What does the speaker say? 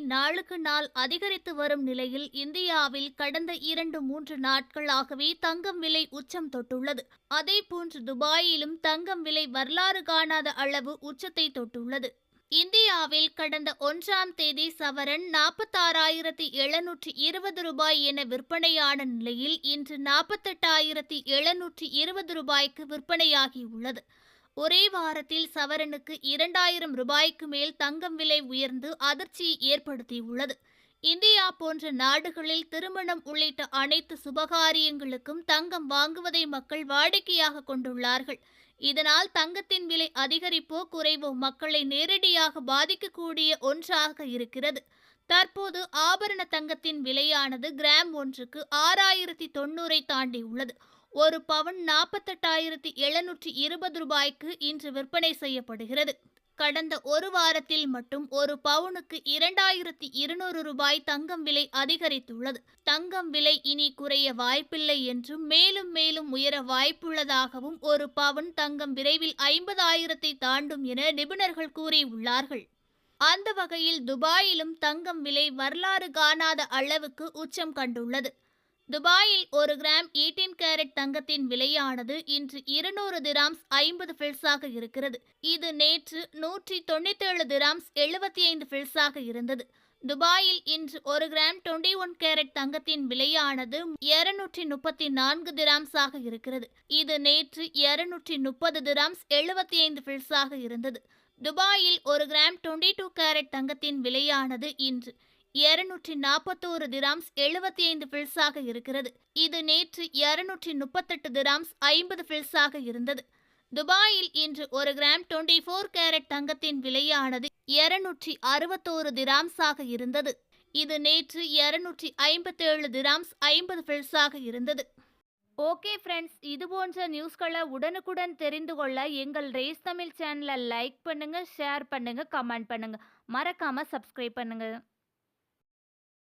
நாளுக்கு நாள் அதிகரித்து வரும் நிலையில் இந்தியாவில் கடந்த இரண்டு மூன்று நாட்களாகவே தங்கம் விலை உச்சம் தொட்டுள்ளது. அதேபோன்று துபாயிலும் தங்கம் விலை வரலாறு காணாத அளவு உச்சத்தை தொட்டுள்ளது. இந்தியாவில் கடந்த ஒன்றாம் தேதி சவரன் நாற்பத்தாறாயிரத்தி எழுநூற்றி இருபது ரூபாய் என விற்பனையான நிலையில் இன்று நாற்பத்தெட்டாயிரத்தி எழுநூற்றி இருபது ரூபாய்க்கு விற்பனையாகியுள்ளது. ஒரே வாரத்தில் சவரனுக்கு இரண்டாயிரம் ரூபாய்க்கு மேல் தங்கம் விலை உயர்ந்து அதிர்ச்சியை ஏற்படுத்தியுள்ளது. இந்தியா போன்ற நாடுகளில் திருமணம் உள்ளிட்ட அனைத்து சுபகாரியங்களுக்கும் தங்கம் வாங்குவதை மக்கள் வாடிக்கையாக கொண்டுள்ளார்கள். இதனால் தங்கத்தின் விலை அதிகரிப்போ குறைவோ மக்களை நேரடியாக பாதிக்கக்கூடிய ஒன்றாக இருக்கிறது. தற்போது ஆபரண தங்கத்தின் விலையானது கிராம் ஒன்றுக்கு ஆறாயிரத்தி தொண்ணூறை தாண்டி உள்ளது ஒரு பவுன் நாற்பத்தெட்டாயிரத்தி எழுநூற்றி இருபது ரூபாய்க்கு இன்று விற்பனை செய்யப்படுகிறது. கடந்த ஒரு வாரத்தில் மட்டும் ஒரு பவுனுக்கு இரண்டாயிரத்தி இருநூறு ரூபாய் தங்கம் விலை அதிகரித்துள்ளது. தங்கம் விலை இனி குறைய வாய்ப்பில்லை என்றும் மேலும் மேலும் உயர வாய்ப்புள்ளதாகவும் ஒரு பவுன் தங்கம் விரைவில் ஐம்பதாயிரத்தை தாண்டும் என நிபுணர்கள் கூறியுள்ளார்கள். அந்த வகையில் துபாயிலும் தங்கம் விலை வரலாறு காணாத அளவுக்கு உச்சம் கண்டுள்ளது. துபாயில் ஒரு கிராம் 18 கேரட் தங்கத்தின் விலையானது இன்று இருநூறு திராம்ஸ் ஐம்பது ஃபில்ஸாக இருக்கிறது. இது நேற்று நூற்றி தொண்ணூத்தேழு திராம்ஸ் எழுபத்தி ஐந்து ஃபில்ஸாக இருந்தது. துபாயில் இன்று ஒரு கிராம் 21 ஒன் கேரட் தங்கத்தின் விலையானது இருநூற்றி முப்பத்தி நான்கு திராம்ஸாக இருக்கிறது. இது நேற்று இருநூற்றி முப்பது திராம்ஸ் எழுபத்தி ஐந்து ஃபில்ஸாக இருந்தது. துபாயில் ஒரு கிராம் 22 டூ கேரட் தங்கத்தின் விலையானது இன்று இருநூற்றி நாற்பத்தோரு திராம்ஸ் எழுபத்தி ஐந்து ஃபில்ஸாக இருக்கிறது. இது நேற்று இருநூற்றி முப்பத்தெட்டு திராம்ஸ் ஐம்பது ஃபில்ஸாக இருந்தது. துபாயில் இன்று ஒரு கிராம் 24 ஃபோர் கேரட் தங்கத்தின் விலையானது இருநூற்றி அறுபத்தோரு திராம்ஸாக இருந்தது. இது நேற்று இருநூற்றி ஐம்பத்தேழு திராம்ஸ் ஐம்பது ஃபில்ஸாக இருந்தது. ஓகே ஃப்ரெண்ட்ஸ் இது போன்ற நியூஸ்களை உடனுக்குடன் தெரிந்து கொள்ள எங்கள் ரேஸ் தமிழ் சேனலை லைக் பண்ணுங்கள் ஷேர் பண்ணுங்க கமெண்ட் பண்ணுங்க. மறக்காமல் சப்ஸ்கிரைப் பண்ணுங்கள்